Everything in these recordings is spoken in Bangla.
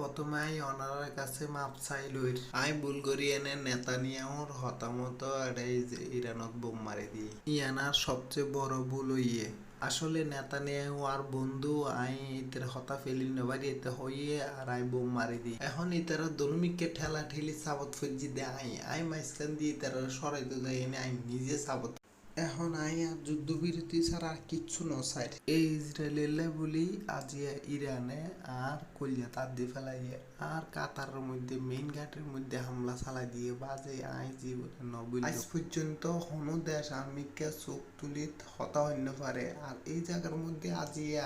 প্রথমে আই অনারের কাছে মাপ চাইলুই আই ভুল করি এনে নেতানিয়াহুর হতামত এড়াই ইরানত বোম মারি দি। ইয়ানার সবচেয়ে বড় ভুল হইয়ে আসলে নেতানিয়াহু আর বন্ধু আই ইতার হতা ফেলি নবারি এতে হইয়ে আর আই বোম মারি দি। এখন ইতারা দনুমিককে ঠেলা ঠেলি সাবত ফজি দে আই। আই মাইসকান দিয়ে ইতারা সরাইতে যাই এনে আই নিজে সাবত এখন আই আর যুদ্ধবিরতি ছাড়া আর কিচ্ছু নসাই এই ইসরায়েলে বলি আজিয়া ইরানে আর কলিয়া তার দিয়ে ফেলাইয়ে আর কাতারের মধ্যে মেইন ঘাটের মধ্যে হামলা চালাই দিয়ে বাজে আই জীবনে নবীন আজ পর্যন্ত কোনো দেশ আর্মিকে চোখ তুলিত হতা হইন পারে। আর এই জায়গার মধ্যে আজিয়া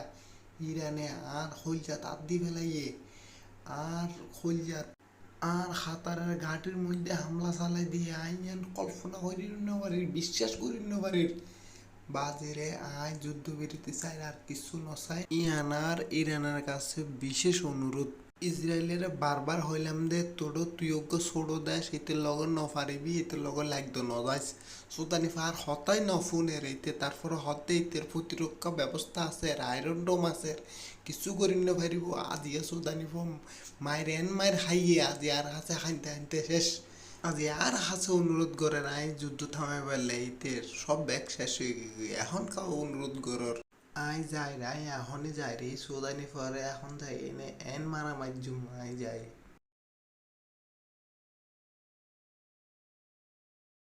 ইরানে আর হইয়া তার দিয়ে ফেলাইয়ে আর হইয়া আর খাতারের ঘাটের মধ্যে হামলা চালাই দিয়ে আইন কল্পনা করি না বিশ্বাস করি না বাজারে আয় আয় যুদ্ধবিরতি চাই আর কিছু নচাই ইয়ানার ইরানের কাছে বিশেষ অনুরোধ। ইসরায়েলের বারবার হইলাম দে তোর তুইয়োগ্য ছোড়ো দেয় সেতের লগত নফারিবি এতে লগত লাগতো নজাইস সুতানি ফার হতাই ন নফুনের এইতে তারপরে হতে ইতের প্রতিরক্ষা ব্যবস্থা আছে আয়রন ডোম আছে কিছু করি না পারিব। আজি সুদানি ফম মায়ের এন মায়ের হাইয়ে, আজি আর হাসে হাইতে হাইতে শেষ। আজি আর হাসে অনুরোধ করে নাই, যুদ্ধ থামাই পারলে ইতের সব ব্যাগ শেষ হয়ে এখন কাউ অনুরোধ করর আই যায় আই এখনই যায় রে সুদানি পরে এখন যাই এনে এন মারামার জুম আই যাই